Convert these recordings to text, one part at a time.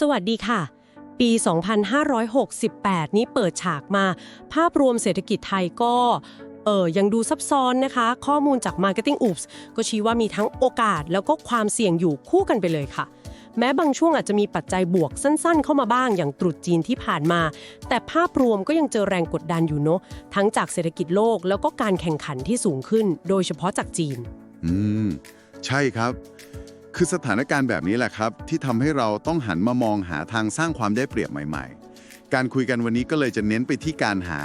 สวัสดีค่ะ ปี 2568 นี้เปิดฉากมา ภาพรวมเศรษฐกิจไทยก็เออยังดูซับซ้อนนะคะ ข้อมูลจาก Marketing Oops ก็ชี้ว่ามีทั้งโอกาสแล้วก็ความเสี่ยงอยู่คู่กันไปเลยค่ะ แม้บางช่วงอาจจะมีปัจจัยบวกสั้นๆ เข้ามาบ้างอย่างตรุษจีนที่ผ่านมา แต่ภาพรวมก็ยังเจอแรงกดดันอยู่เนอะทั้งจากเศรษฐกิจโลกแล้วก็การแข่งขันที่สูงขึ้น โดยเฉพาะจากจีน อืม ใช่ครับ คือสถานการณ์แบบนี้แหละครับ ที่ทำให้เราต้องหันมามองหาทางสร้างความได้เปรียบใหม่ ๆ การคุยกันวันนี้ก็เลยจะเน้นไปที่การหา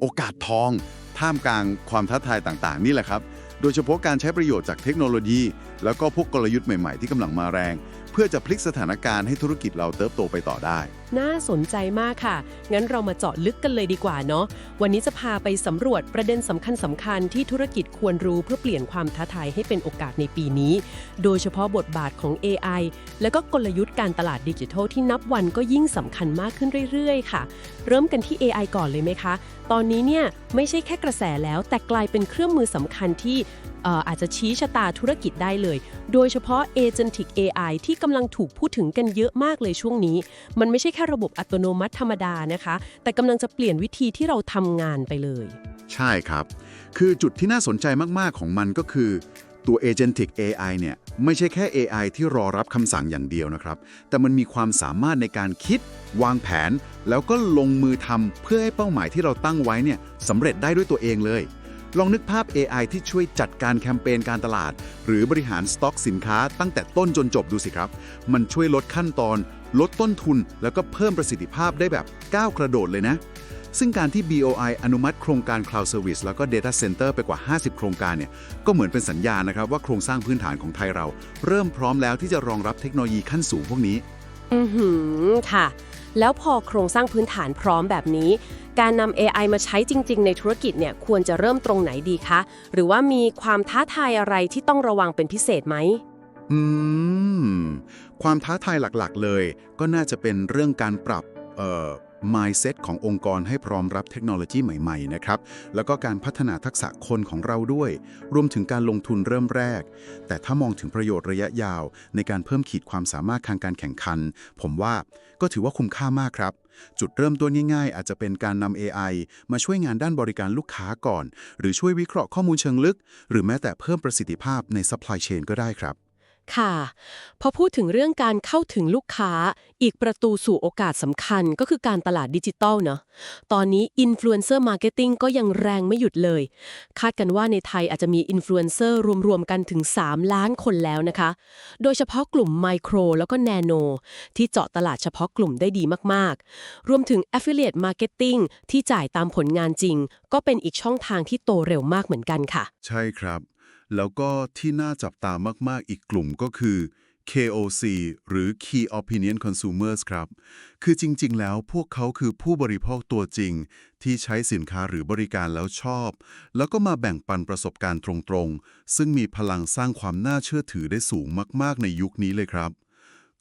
โอกาสทอง ท่ามกลางความท้าทายต่างๆ นี่แหละครับ โดยเฉพาะการใช้ประโยชน์จากเทคโนโลยี แล้วก็พวกกลยุทธ์ใหม่ๆ ที่กำลังมาแรง เพื่อจะพลิกสถานการณ์ให้ธุรกิจเราเติบโตไปต่อได้น่าสนใจมากค่ะ งั้นเรามาเจาะลึกกันเลยดีกว่าเนาะ วันนี้จะพาไปสำรวจประเด็นสำคัญสำคัญๆที่ธุรกิจควรรู้เพื่อเปลี่ยนความท้าทายให้เป็นโอกาสในปีนี้ โดยเฉพาะบทบาทของ AI แล้วก็กลยุทธ์การตลาดดิจิทัลที่นับวันก็ยิ่งสำคัญมากขึ้นเรื่อยๆ ค่ะ เริ่มกันที่ AI ก่อนเลยไหมคะ ตอนนี้เนี่ยไม่ใช่แค่กระแสแล้ว แต่กลายเป็นเครื่องมือสำคัญที่เอ่ออาจจะชี้ชะตาธุรกิจได้เลย โดยเฉพาะ Agentic AI ที่กำลังถูกพูดถึงกันเยอะมากเลยช่วงนี้ มันไม่ใช่แค่ระบบอัตโนมัติธรรมดานะคะ แต่กำลังจะเปลี่ยนวิธีที่เราทำงานไปเลย ใช่ครับ คือจุดที่น่าสนใจมาก ๆ ของมันก็คือ ตัว Agentic AI เนี่ยไม่ใช่แค่ AI ที่รอรับคำสั่งอย่างเดียวนะครับ แต่มันมีความสามารถในการคิด วางแผน แล้วก็ลงมือทำเพื่อให้เป้าหมายที่เราตั้งไว้เนี่ยสำเร็จได้ด้วยตัวเองเลย ลองนึกภาพ AI ที่ช่วยจัดการแคมเปญการตลาด หรือบริหารสต็อกสินค้าตั้งแต่ต้นจนจบดูสิครับ มันช่วยลดขั้นตอน ลดต้นทุนแล้วก็เพิ่มประสิทธิภาพได้แบบก้าวกระโดดเลยนะ ซึ่งการที่ BOI อนุมัติโครงการ Cloud Service แล้วก็ Data Center ไปกว่า 50 โครงการเนี่ยก็เหมือนเป็นสัญญาณนะครับว่าโครงสร้างพื้นฐานของไทยเรา เริ่มพร้อมแล้วที่จะรองรับเทคโนโลยีขั้นสูงพวกนี้ อือหือค่ะ แล้วพอโครงสร้างพื้นฐานพร้อมแบบนี้ การนำ AI มาใช้จริง ๆ ในธุรกิจเนี่ยควรจะเริ่มตรงไหนดีคะ หรือว่ามีความท้าทายอะไรที่ต้องระวังเป็นพิเศษไหม อืม ความท้าทายหลักๆ เลย ก็น่าจะเป็นเรื่องการปรับเอ่อ mindset ขององค์กรให้พร้อมรับเทคโนโลยีใหม่ๆนะครับ แล้วก็การพัฒนาทักษะคนของเราด้วย รวมถึงการลงทุนเริ่มแรก แต่ถ้ามองถึงประโยชน์ระยะยาว ในการเพิ่มขีดความสามารถทางการแข่งขัน ผมว่าก็ถือว่าคุ้มค่ามากครับ จุดเริ่มต้นง่ายๆ อาจจะเป็นการนำ AI มาช่วยงานด้านบริการลูกค้าก่อน หรือช่วยวิเคราะห์ข้อมูลเชิงลึก หรือแม้แต่เพิ่มประสิทธิภาพใน supply chain ก็ได้ครับ ค่ะ พอพูดถึงเรื่องการเข้าถึงลูกค้า อีกประตูสู่โอกาสสำคัญก็คือการตลาดดิจิตอลเนาะตอนนี้อินฟลูเอนเซอร์มาร์เก็ตติ้งก็ยังแรงไม่หยุดเลย คาดกันว่าในไทยอาจจะมีอินฟลูเอนเซอร์รวมๆกันถึง 3 ล้านคนแล้วนะคะ โดยเฉพาะกลุ่มไมโครแล้วก็แนโน ที่เจาะตลาดเฉพาะกลุ่มได้ดีมากๆ รวมถึง Affiliate Marketing ที่จ่ายตามผลงานจริง ก็เป็นอีกช่องทางที่โตเร็วมากเหมือนกันค่ะ ใช่ครับ แล้วก็ที่น่าจับตามาก ๆ อีกกลุ่มก็คือ KOC หรือ Key Opinion Consumers ครับ คือจริง ๆ แล้วพวกเขาคือผู้บริโภคตัวจริง ที่ใช้สินค้าหรือบริการแล้วชอบ แล้วก็มาแบ่งปันประสบการณ์ตรง ๆ ซึ่งมีพลังสร้างความน่าเชื่อถือได้สูงมาก ๆ ในยุคนี้เลยครับ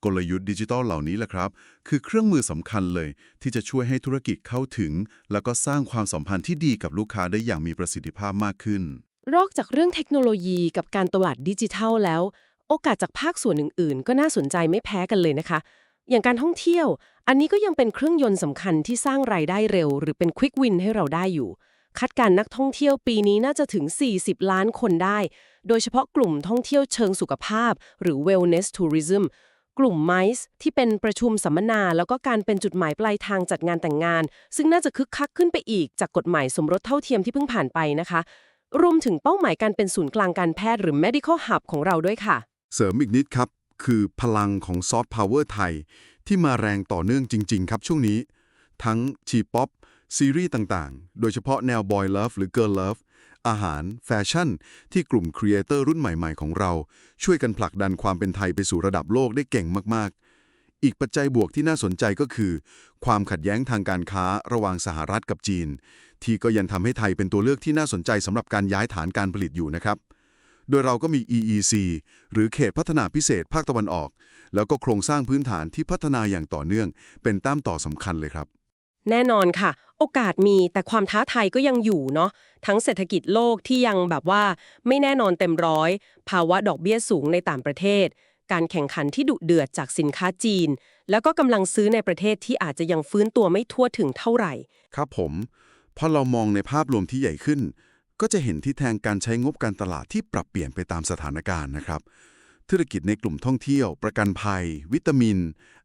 กลยุทธ์ดิจิทัลเหล่านี้แหละครับ คือเครื่องมือสำคัญเลย ที่จะช่วยให้ธุรกิจเข้าถึง แล้วก็สร้างความสัมพันธ์ที่ดีกับลูกค้าได้อย่างมีประสิทธิภาพมากขึ้น นอกจากเรื่องเทคโนโลยีกับการตลาดดิจิทัลแล้ว โอกาสจากภาคส่วนอื่น ๆ ก็น่าสนใจไม่แพ้กันเลยนะคะ อย่างการท่องเที่ยว อันนี้ก็ยังเป็นเครื่องยนต์สำคัญที่สร้างรายได้เร็ว หรือเป็นควิกวินให้เราได้อยู่คาดการณ์นักท่องเที่ยวปีนี้น่าจะถึง 40 ล้านคนได้ โดยเฉพาะกลุ่มท่องเที่ยวเชิงสุขภาพ หรือ wellness tourism กลุ่ม MICE ที่เป็นประชุมสัมมนา แล้วก็การเป็นจุดหมายปลายทางจัดงานแต่งงาน ซึ่งน่าจะคึกคักขึ้นไปอีกจากกฎหมายสมรสเท่าเทียมที่เพิ่งผ่านไปนะคะ รวมถึงเป้าหมายการเป็นศูนย์กลางการแพทย์หรือ medical hub ของเราด้วยค่ะ เสริมอีกนิดครับ คือพลังของซอฟต์พาวเวอร์ไทย ที่มาแรงต่อเนื่องจริง ๆ ครับช่วงนี้ ทั้งชีป๊อปซีรีส์ต่างๆ โดยเฉพาะแนว Boy Love หรือ Girl Love อาหาร แฟชั่น ที่กลุ่มครีเอเตอร์รุ่นใหม่ ๆ ของเรา ช่วยกันผลักดันความเป็นไทยไปสู่ระดับโลกได้เก่งมากๆ อีกปัจจัยบวกที่น่าสนใจก็คือ ความขัดแย้งทางการค้าระหว่างสหรัฐกับจีน ที่ก็ยังทำให้ไทยเป็นตัวเลือกที่น่าสนใจสำหรับการย้ายฐานการผลิตอยู่นะครับ โดยเราก็มี EEC หรือเขตพัฒนาพิเศษภาคตะวันออก แล้วก็โครงสร้างพื้นฐานที่พัฒนาอย่างต่อเนื่อง เป็นตามต่อสำคัญเลยครับ แน่นอนค่ะ โอกาสมีแต่ความท้าทายก็ยังอยู่เนาะทั้งเศรษฐกิจโลกที่ยังแบบว่า ไม่แน่นอนเต็มร้อย ภาวะดอกเบี้ยสูงในต่างประเทศ การแข่งขันที่ดุเดือดจากสินค้าจีน แล้วก็กำลังซื้อในประเทศที่อาจจะยังฟื้นตัวไม่ทั่วถึงเท่าไหร่ ครับผมพอเรามองในภาพรวมที่ใหญ่ขึ้น ก็จะเห็นที่แทงการใช้งบการตลาดที่ปรับเปลี่ยนไปตามสถานการณ์นะครับ ธุรกิจในกลุ่มท่องเที่ยว ประกันภัย วิตามิน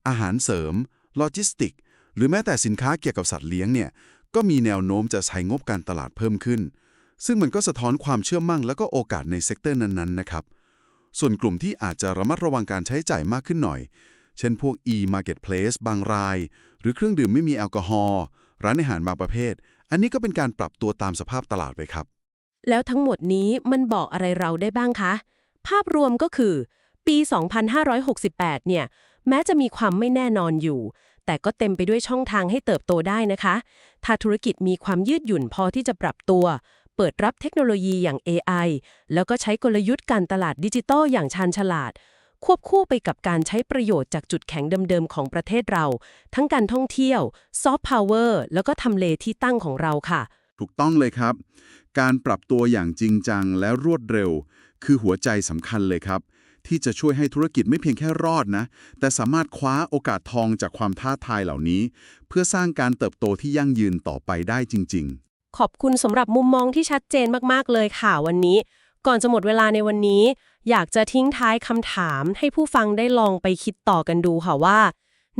อาหารเสริม โลจิสติก หรือแม้แต่สินค้าเกี่ยวกับสัตว์เลี้ยงเนี่ยก็มีแนวโน้มจะใช้งบการตลาดเพิ่มขึ้น ซึ่งมันก็สะท้อนความเชื่อมั่นและก็โอกาสในเซกเตอร์นั้นๆนะครับ ส่วนกลุ่มที่อาจจะระมัดระวังการใช้จ่ายมากขึ้นหน่อย เช่นพวก e-marketplace บางราย หรือเครื่องดื่มไม่มีแอลกอฮอล์ร้านอาหารบางประเภท อันนี้ก็เป็นการปรับตัวตามสภาพตลาดไปครับ แล้วทั้งหมดนี้มันบอกอะไรเราได้บ้างคะ ภาพรวมก็คือ ปี 2568 เนี่ย แม้จะมีความไม่แน่นอนอยู่ แต่ก็เต็มไปด้วยช่องทางให้เติบโตได้นะคะ ถ้าธุรกิจมีความยืดหยุ่นพอที่จะปรับตัว เปิดรับเทคโนโลยีอย่าง AI แล้วก็ใช้กลยุทธ์การตลาดดิจิทัลอย่างชาญฉลาด ควบคู่ไปกับการใช้ประโยชน์จากจุดแข็งเดิมๆของประเทศเรา ทั้งการท่องเที่ยวซอฟต์พาวเวอร์แล้วก็ทำเลที่ตั้งของเราค่ะ ถูกต้องเลยครับ การปรับตัวอย่างจริงจังและรวดเร็ว คือหัวใจสำคัญเลยครับที่จะช่วยให้ธุรกิจไม่เพียงแค่รอดนะ แต่สามารถคว้าโอกาสทองจากความท้าทายเหล่านี้ เพื่อสร้างการเติบโตที่ยั่งยืนต่อไปได้จริง ๆ ขอบคุณสำหรับมุมมองที่ชัดเจนมากๆเลยค่ะวันนี้ ก่อนจะหมดเวลาในวันนี้ อยากจะทิ้งท้ายคำถามให้ผู้ฟังได้ลองไปคิดต่อกันดูค่ะว่า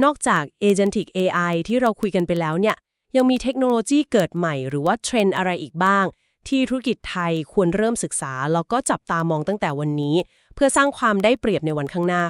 นอกจาก Agentic AI ที่เราคุยกันไปแล้วเนี่ย ยังมีเทคโนโลยีเกิดใหม่หรือว่าเทรนด์อะไรอีกบ้าง ที่ธุรกิจไทยควรเริ่มศึกษา แล้วก็จับตามองตั้งแต่วันนี้ เพื่อสร้างความได้เปรียบในวันข้างหน้า